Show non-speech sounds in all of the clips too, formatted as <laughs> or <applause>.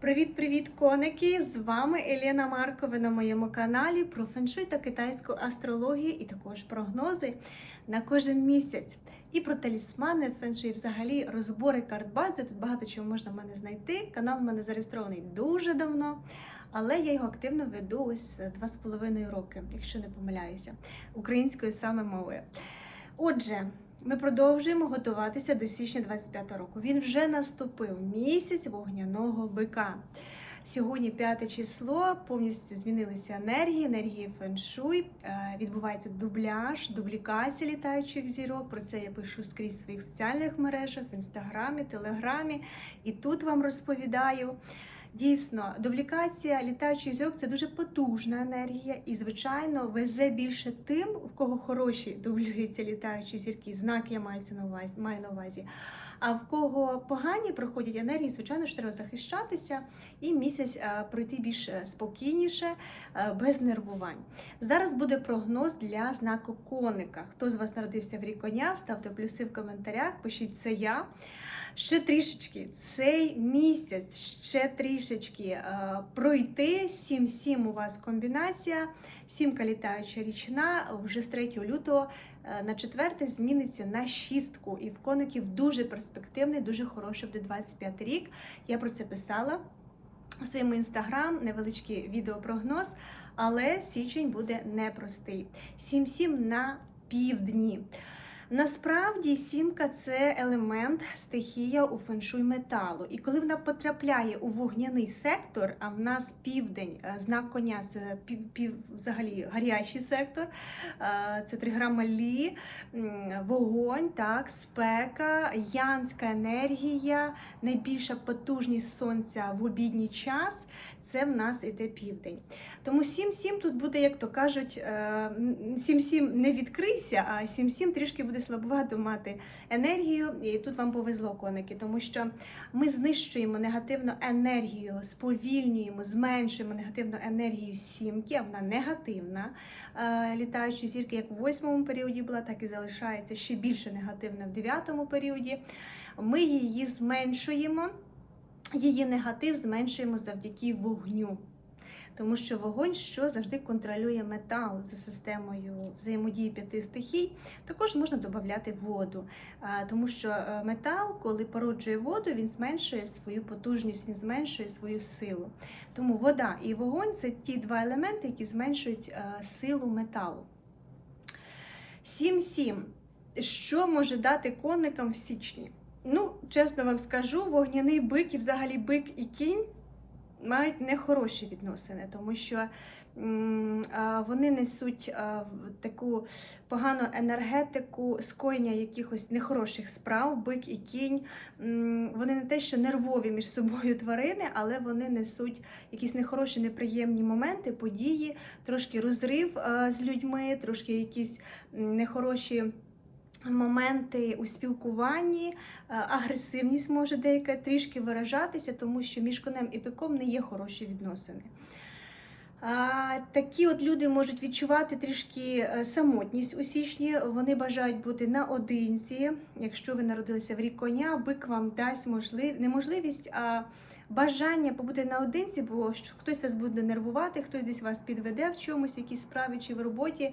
Привіт-привіт, коники! З вами Елена Маркова на моєму каналі про феншуй та китайську астрологію і також прогнози на кожен місяць. І про талісмани, феншуй, взагалі розбори карт Бадзи. Тут багато чого можна в мене знайти. Канал в мене зареєстрований дуже давно, але я його активно веду ось два з половиною роки, якщо не помиляюся, українською саме мовою. Отже. Ми продовжуємо готуватися до січня 25 року. Він вже наступив місяць вогняного бика. Сьогодні п'яте число, повністю змінилися енергії, енергії феншуй. Е, Відбувається дубляж, дублікація літаючих зірок. Про це я пишу скрізь в своїх соціальних мережах, в інстаграмі, телеграмі. І тут вам розповідаю. Дійсно, дублікація літаючих зірок це дуже потужна енергія, і, звичайно, везе більше тим, в кого хороші дублюються літаючі зірки. Знак я маю на увазі. А в кого погані проходять енергії, звичайно ж треба захищатися і місяць е, пройти більш е, спокійніше, е, без нервувань. Зараз буде прогноз для знаку коника. Хто з вас народився в рік коня, ставте плюси в коментарях, пишіть це я. Ще трішечки цей місяць, ще трішечки пройти. 7-7 у вас комбінація, сімка літаюча річна, вже з 3 лютого на четверте зміниться на шістку. І в коників дуже перспективний, дуже хороший буде 25 рік. Я про це писала. У своєму інстаграм невеличкий відеопрогноз, але січень буде непростий. 7-7 на півдні. Насправді сімка це елемент, стихія у феншуй металу. І коли вона потрапляє у вогняний сектор, а в нас південь, е, знак коня це пів, пів взагалі гарячий сектор, е, це триграма лі, вогонь, так, спека, янська енергія, найбільша потужність сонця в обідній час. Це в нас іде південь. Тому 7-7 тут буде, як то кажуть, е, 7-7 не відкрийся, а 7-7 трішки буде слабувато мати енергію. І тут вам повезло, коники, тому що ми знищуємо негативну енергію, сповільнюємо, зменшуємо негативну енергію сімки, а вона негативна. Е, Літаючі зірки, як в восьмому періоді була, так і залишається ще більше негативна в дев'ятому періоді. Ми її зменшуємо. Її негатив зменшуємо завдяки вогню. Тому що вогонь що завжди контролює метал за системою взаємодії п'яти стихій, також можна додати воду. Тому що е, метал, коли породжує воду, він зменшує свою потужність, він зменшує свою силу. Тому вода і вогонь це ті два елементи, які зменшують е, силу металу. 7-7. Що може дати конникам в січні? Ну, чесно вам скажу, вогняний бик і взагалі бик і кінь мають нехороші відносини, тому що вони несуть таку погану енергетику скоєння якихось нехороших справ, бик і кінь. Вони не те, що нервові між собою тварини, але вони несуть якісь нехороші, неприємні моменти, події, трошки розрив з людьми, трошки якісь нехороші. Моменти у спілкуванні, е, агресивність може деяка трішки виражатися, тому що між конем і пиком не є хороші відносини. Такі от люди можуть відчувати трішки е, самотність у січні. Вони бажають бути наодинці. Якщо ви народилися в рік коня, бик вам дасть можлив... не можливість, а бажання побути наодинці, бо що хтось вас буде нервувати, хтось десь вас підведе в чомусь, якійсь справі чи в роботі,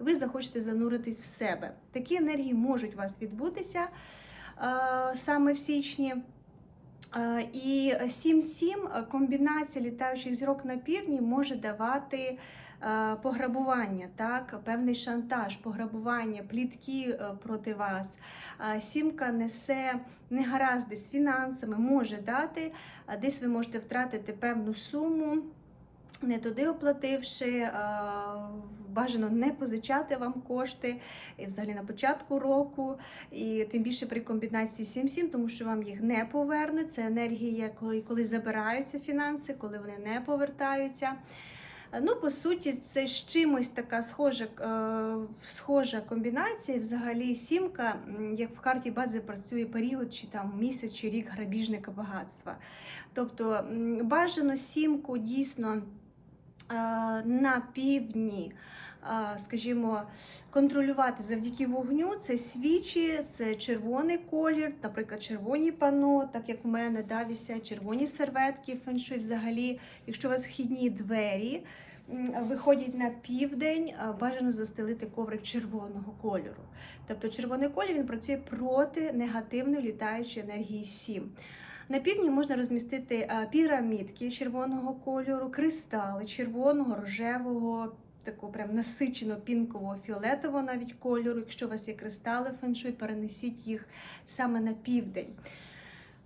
і ви захочете зануритись в себе. Такі енергії можуть у вас відбутися саме в січні. Е, І 7-7 комбінація літаючих зірок на півдні може давати е, пограбування, так, певний шантаж, пограбування, плітки е, проти вас. Е, Сімка несе негаразди з фінансами, може дати, десь ви можете втратити певну суму. Не туди оплативши, бажано не позичати вам кошти і взагалі на початку року, і тим більше при комбінації 7-7, тому що вам їх не повернуть. Це енергія, коли, коли забираються фінанси, коли вони не повертаються. Ну, по суті, це з чимось така схожа е, схожа комбінація. Взагалі, сімка, як в карті Бадзи працює період, чи там місяць, чи рік грабіжника багатства. Тобто бажано сімку дійсно. на півдні, е, скажімо, контролювати завдяки вогню. Це свічі, це червоний колір, наприклад, червоні пано, так як в мене да, висять червоні серветки, феншуй взагалі, якщо у вас вхідні двері. Виходять на південь, бажано застелити коврик червоного кольору. Тобто червоний колір він працює проти негативної літаючої енергії 7. На півдні можна розмістити пірамідки червоного кольору, кристали червоного, рожевого, такого прям насичено пінкового, фіолетового навіть кольору. Якщо у вас є кристали феншуй, перенесіть їх саме на південь.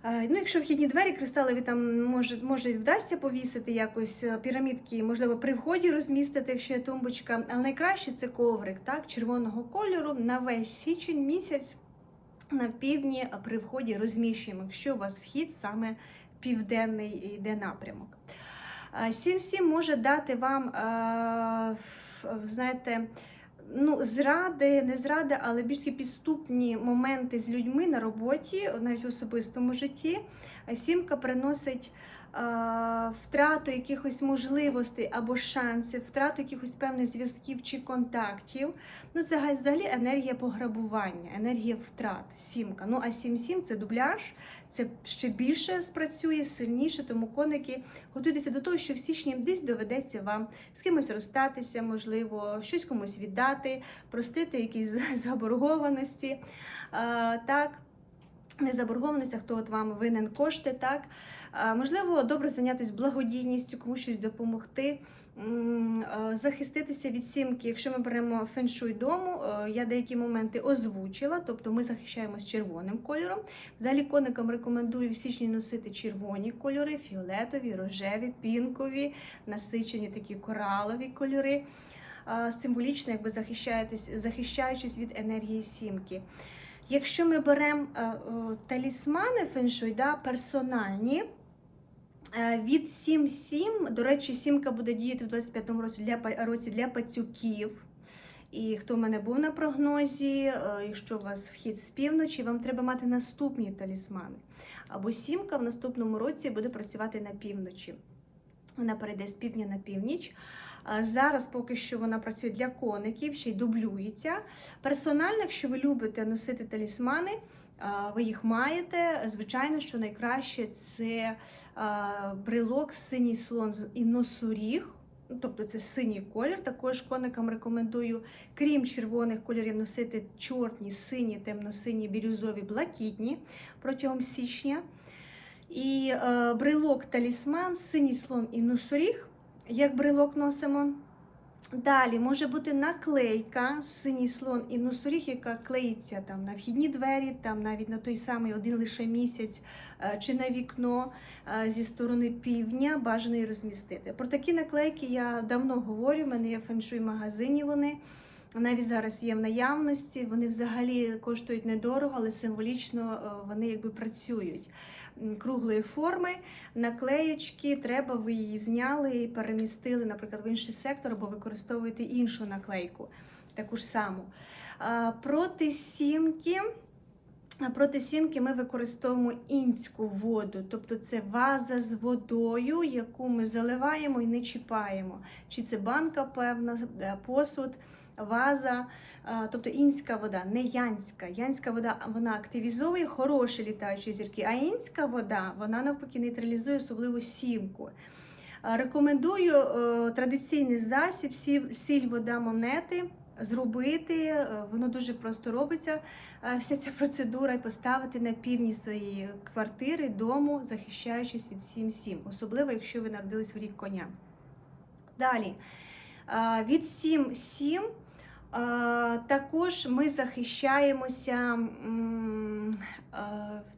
Е, Ну, якщо вхідні двері, кристалеві там може, може вдасться повісити якось е, пірамідки, можливо, при вході розмістити, якщо є тумбочка. Але найкраще це коврик, так, червоного кольору на весь січень місяць на півдні при вході розміщуємо, якщо у вас вхід саме південний йде напрямок. Е, 7-7 може дати вам, е, знаєте, ну, зради, не зради, але більш підступні моменти з людьми на роботі, навіть в особистому житті. Сімка приносить втрату якихось можливостей або шансів, втрату якихось певних зв'язків чи контактів. Ну, це взагалі енергія пограбування, енергія втрат, сімка. Ну, а 7-7 це дубляж, це ще більше спрацює, сильніше, тому коники готуйтеся до того, що в січні десь доведеться вам з кимось розстатися, можливо, щось комусь віддати, простити якісь <laughs> заборгованості. Так. Не заборгованість, а хто от вам винен кошти, так можливо, добре зайнятися благодійністю, комусь щось допомогти, захиститися від сімки. Якщо ми беремо феншуй дому, я деякі моменти озвучила, тобто ми захищаємось червоним кольором. Взагалі коникам рекомендую в січні носити червоні кольори, фіолетові, рожеві, пінкові, насичені такі коралові кольори. Символічно, якби захищаючись від енергії сімки. Якщо ми беремо е, е, талісмани феншуй, да, персональні, е, від 7-7, до речі, сімка буде діяти в 25-му році для, році для пацюків. І хто в мене був на прогнозі, якщо у вас вхід з півночі, вам треба мати наступні талісмани. Або сімка в наступному році буде працювати на півночі. Вона перейде з півдня на північ. Зараз поки що вона працює для коників, ще й дублюється. Персонально, якщо ви любите носити талісмани, ви їх маєте. Звичайно, що найкраще це брелок синій слон і носоріг. Ну, Тобто це синій колір. Також коникам рекомендую, крім червоних кольорів, носити чорні, сині, темно-сині, бірюзові, блакитні протягом січня. І е, брелок талісман, синій слон і носоріг, як брелок носимо. Далі може бути наклейка синій слон і носоріг, яка клеїться там на вхідні двері, там навіть на той самий один лише місяць е, чи на вікно е, зі сторони півдня бажано її розмістити. Про такі наклейки я давно говорю. в мене є феншуй магазині. Вони навіть зараз є в наявності. Вони взагалі коштують недорого, але символічно е, вони якби працюють. Круглої форми, наклеєчки, треба, ви її зняли і перемістили, наприклад, в інший сектор або використовуєте іншу наклейку, таку ж саму. Проти сімки. Проти сімки ми використовуємо інську воду, тобто це ваза з водою, яку ми заливаємо і не чіпаємо. Чи це банка певна, е, посуд, ваза, тобто інська вода, не янська. Янська вода вона активізує хороші літаючі зірки, а інська вода вона навпаки нейтралізує особливо сімку. Рекомендую е, традиційний засіб, сіль, вода, монети. Зробити, Е, воно дуже просто робиться. е, Вся ця процедура і поставити на півдні своєї квартири, дому, захищаючись від 7-7, особливо якщо ви народились в рік коня. Далі е, від 7-7 Е, Також ми захищаємося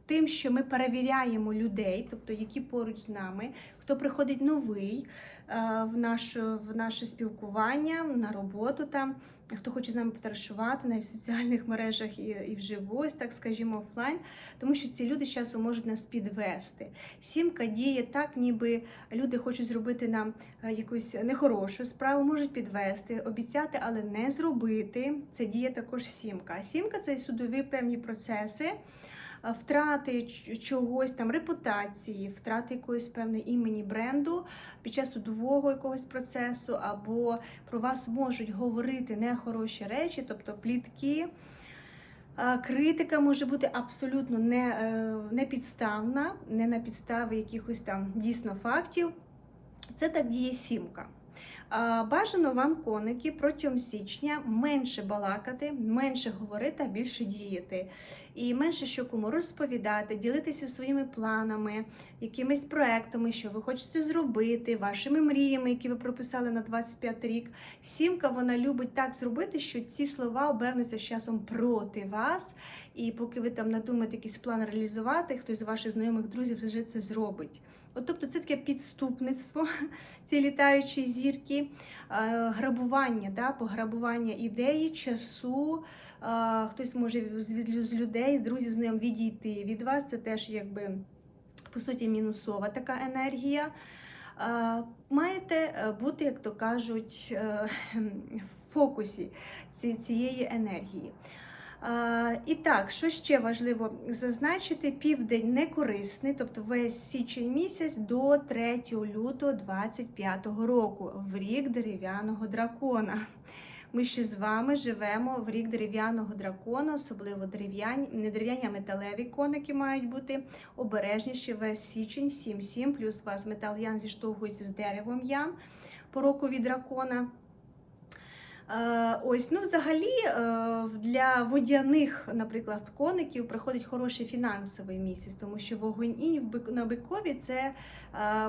тим, що ми перевіряємо людей, тобто які поруч з нами, хто приходить новий в наше, в наше спілкування, на роботу там, хто хоче з нами потарашувати навіть в соціальних <laughs> мережах і, і вживу, ось так скажімо, офлайн, тому що ці люди з часом можуть нас підвести. Сімка діє так, ніби люди хочуть зробити нам е, якусь нехорошу справу, можуть підвести, обіцяти, але не зробити. Це діє також сімка. Сімка це судові певні процеси. А, втрати чогось там, репутації, втрати якоїсь певної імені бренду під час судового якогось процесу, або про вас можуть говорити нехороші речі, тобто плітки. Критика може бути абсолютно не, е, непідставна, не на підставі якихось там дійсно фактів. Це так діє сімка. Бажано вам, коники, протягом січня менше балакати, менше говорити, а більше діяти. І менше що кому розповідати, ділитися своїми планами, якимись проектами, що ви хочете зробити, вашими мріями, які ви прописали на 25 рік. Сімка вона любить так зробити, що ці слова обернуться з часом проти вас. І поки ви там надумаєте якийсь план реалізувати, хтось з ваших знайомих друзів вже це зробить. От, тобто це таке підступництво, <laughs> ці літаючі зірки, е, грабування, да, пограбування ідеї, часу. Е, Хтось може з з людей, з друзів, знайом відійти від вас. Це теж якби по суті мінусова така енергія. Е, Маєте бути, як то кажуть, в фокусі ці- цієї енергії. І так, що ще важливо зазначити, південь не корисний, тобто весь січень місяць до 3 лютого 25 року, в рік дерев'яного дракона. Ми ще з вами живемо в рік дерев'яного дракона, особливо дерев'яні, не дерев'яні, а металеві коники мають бути обережніші весь січень, 7-7, плюс у вас метал ян зіштовхується з деревом ян по року від дракона. Е, Ось, ну взагалі е, для водяних, наприклад, коників приходить хороший фінансовий місяць, тому що вогонь інь на бикові це е,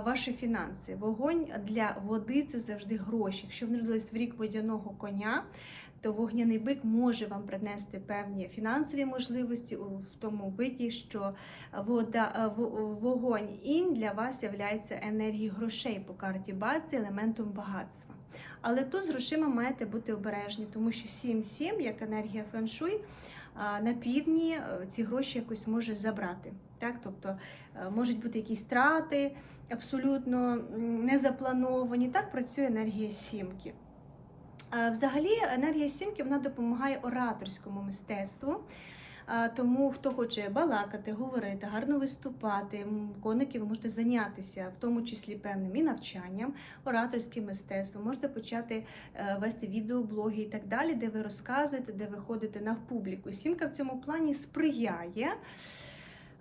ваші фінанси. Вогонь для води це завжди гроші. Якщо ви народились в рік водяного коня, то вогняний бик може вам принести певні фінансові можливості у тому виді, що вода, вогонь інь для вас є енергією грошей по карті Баці, елементом багатства. Але тут з грошима маєте бути обережні, тому що 7-7, як енергія феншуй, на півдні е, ці гроші якось може забрати. Так? Тобто е, можуть бути якісь трати абсолютно незаплановані. Так працює енергія сімки. Е, Взагалі, енергія сімки вона допомагає ораторському мистецтву. Тому хто хоче балакати, говорити, гарно виступати, коники, ви можете зайнятися, в тому числі певним і навчанням, ораторським мистецтвом. Можете почати е, вести відеоблоги і так далі, де ви розказуєте, де ви ходите на публіку. Сімка в цьому плані сприяє.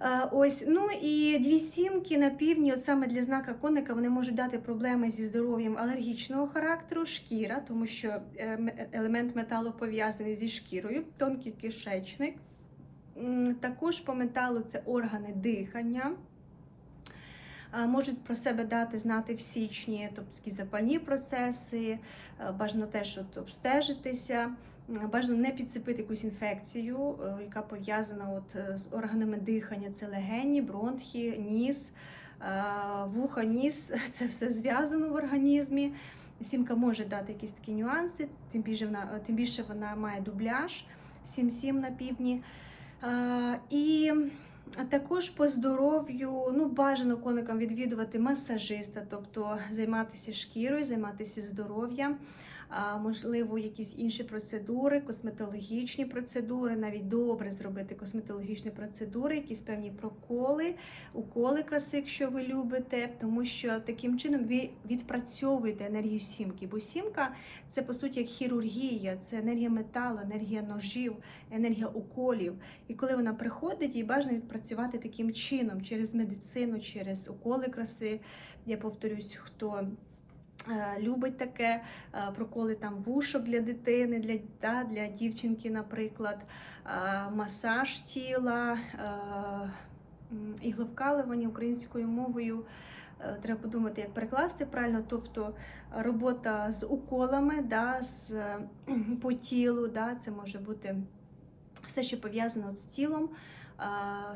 Е, Ось, ну і дві сімки на півдні, от саме для знака коника, вони можуть дати проблеми зі здоров'ям алергічного характеру, шкіра, тому що е, елемент металу пов'язаний зі шкірою, тонкий кишечник. Також по металу це органи дихання. Можуть про себе дати знати в січні, тобто запальні процеси, е, бажано теж от обстежитися, бажано не підцепити якусь інфекцію, е, яка пов'язана от е, з органами дихання. Це легені, бронхи, ніс, вуха, ніс це все зв'язано в організмі. Сімка може дати якісь такі нюанси, тим більше вона, тим більше вона має дубляж 7-7 на півдні. І також по здоров'ю ну, бажано коникам відвідувати масажиста, тобто займатися шкірою, займатися здоров'ям, можливо, якісь інші процедури, косметологічні процедури, навіть добре зробити косметологічні процедури, якісь певні проколи, уколи краси, якщо ви любите, тому що таким чином ви відпрацьовуєте енергію сімки. Бо сімка це по суті як хірургія, це енергія металу, енергія ножів, енергія уколів. І коли вона приходить, їй бажано відпрацювати таким чином через медицину, через уколи краси. Я повторюсь, хто. Е, Любить таке е, проколи там вушок для дитини, для, та, для дівчинки, наприклад, е, масаж тіла, м, ігловкалування українською мовою. Треба подумати, як перекласти правильно, тобто робота з уколами, да, з, по тілу, да, це може бути все, що пов'язано з тілом,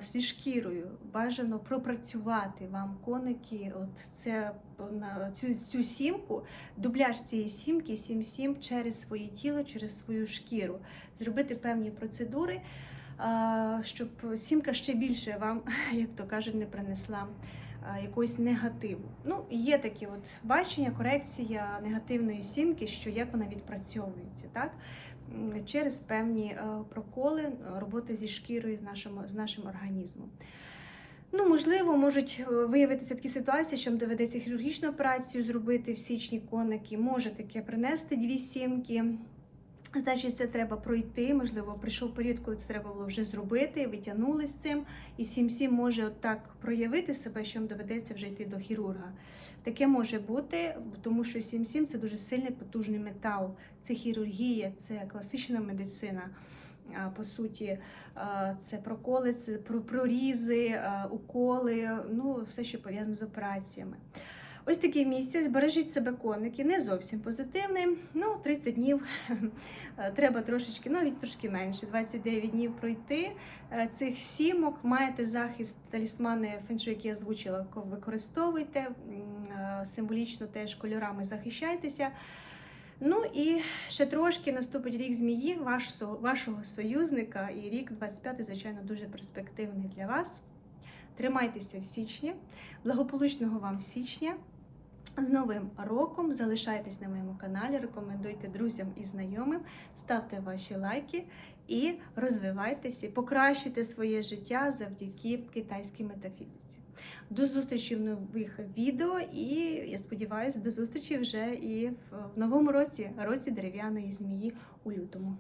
зі шкірою. Бажано пропрацювати вам коники. От це на цю, цю сімку, дубляж цієї сімки, 7-7 через своє тіло, через свою шкіру. Зробити певні процедури, щоб сімка ще більше вам, <laughs> як то кажуть, не принесла якогось негативу. Ну, є такі от бачення, корекція негативної сімки, що як вона відпрацьовується, так? Через певні е, проколи е, роботи зі шкірою нашому, з нашим організмом. Ну, можливо, можуть е, виявитися такі ситуації, що доведеться хірургічну операцію зробити в січні коники. Може таке принести дві сімки. Значить, це треба пройти. Можливо, прийшов період, коли це треба було вже зробити, ви тягнули з цим. І 7-7 може от так проявити себе, що вам доведеться вже йти до хірурга. Таке може бути, тому що 7-7 це дуже сильний потужний метал. Це хірургія, це класична медицина. По суті, це проколи, це про- прорізи, уколи, ну все, що пов'язано з операціями. Ось такий місяць, бережіть себе коники, не зовсім позитивний. Ну, 30 днів <laughs> е, треба трошечки, навіть трошки менше, 29 днів пройти. Е, Цих сімок маєте захист, талісмани феншу, які я озвучила, використовуйте. Е, Символічно теж кольорами захищайтеся. Ну і ще трошки наступить рік змії, ваш, вашого союзника, і рік 25, звичайно, дуже перспективний для вас. Тримайтеся в січні, благополучного вам січня. З Новим роком залишайтесь на моєму каналі, рекомендуйте друзям і знайомим, ставте ваші лайки і розвивайтеся, покращуйте своє життя завдяки китайській метафізиці. До зустрічі в нових відео, і я сподіваюся, до зустрічі вже і в новому році, році дерев'яної змії у лютому.